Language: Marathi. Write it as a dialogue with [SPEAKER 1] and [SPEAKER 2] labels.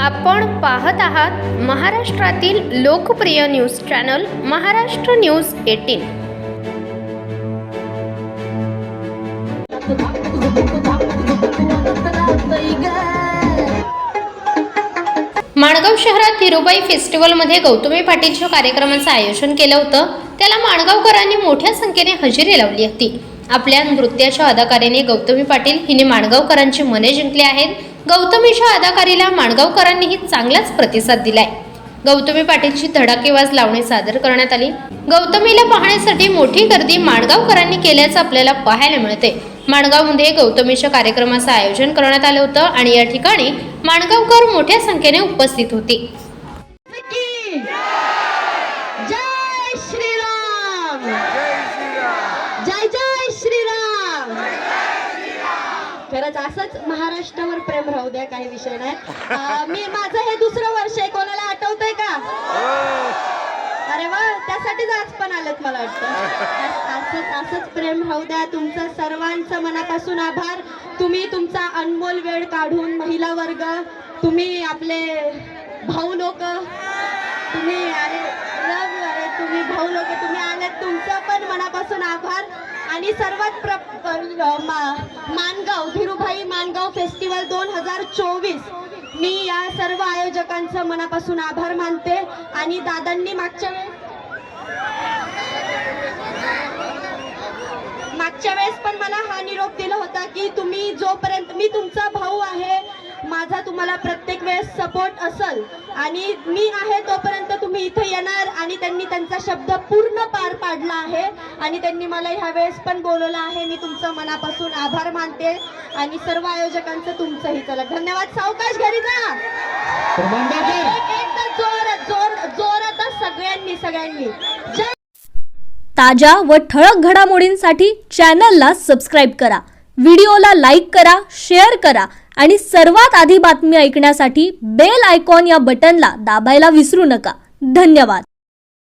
[SPEAKER 1] आपण पाहत आहात महाराष्ट्रातील लोकप्रिय news channel Maharashtra news eighteen. Mangaon शहरात हिरोबाई फेस्टिवलमध्ये गौतमी पाटीलच्या कार्यक्रमाचं आयोजन केलं होतं. त्याला माणगावकरांनी मोठ्या संख्येने हजेरी लावली होती. आपल्या नृत्याच्या अदाकारीने गौतमी पाटील हिने माणगावकरांची मने जिंकली आहेत. गौतमीच्या अदाकारीला माणगावकरांनीही चांगलाच प्रतिसाद दिलाय. गौतमी पाटीलची धडाकेवाज लावणी सादर करण्यात आली. गौतमीला पाहण्यासाठी मोठी गर्दी माणगावकरांनी केल्याचं आपल्याला पाहायला मिळते. माणगावमध्ये गौतमीच्या कार्यक्रमाचं आयोजन करण्यात आलं होतं आणि या ठिकाणी माणगावकर मोठ्या संख्येने उपस्थित होते.
[SPEAKER 2] की जय श्रीराम. जय जय श्रीराम. खरंच असंच महाराष्ट्रावर प्रेम राहू द्या काही विषय नाही. मी माझं हे दुसरं वर्ष आहे कोणाला आठवतंय का? अरे वा त्यासाठीच आज पण आलेत मला वाटतं. असंच असंच प्रेम राहू द्या तुमचं सर्वांचं मनापासून आभार. तुम्ही तुमचा अनमोल वेळ काढून महिला वर्ग तुम्ही आपले भाऊ लोक तुम्ही अरे लव अरे तुम्ही भाऊ लोक तुम्ही आलेत तुमचं पण मनापासून आभार. आणि सर्वात प्र मा- मानगाव धीरूभाई मानगाव फेस्टिवल दोन हजार चोवीस. मी या सर्व आयोजकांचं मनापासून आभार मानते आणि दादांनी मागच्या वेळेस मागच्या वेळेस पण मला हा निरोप दिला होता की तुम्ही जोपर्यंत मी तुमचा भाऊ आहे माझा तुम्हाला प्रत्येक वेळेस सपोर्ट असल. आणि मी आहे तोपर्यंत तुम्ही इथे येणार आणि त्यांनी त्यांचा शब्द पूर्ण पार पाडला आहे. आणि त्यांनी मला ह्या वेळेस पण बोलवलं आहे. मी तुमचं मनापासून आभार मानते. आणि सर्व आयोजकांचं तुमचंही चला. धन्यवाद. सावकाश घरी जा. सगळ्यांनी सगळ्यांनी.
[SPEAKER 3] ताज्या व ठळक घडामोडींसाठी चॅनलला सबस्क्राईब करा. व्हिडिओला लाईक करा शेअर करा. आणि सर्वात आधी बातमी ऐकण्यासाठी बेल आयकॉन या बटनला दाबायला विसरू नका. धन्यवाद.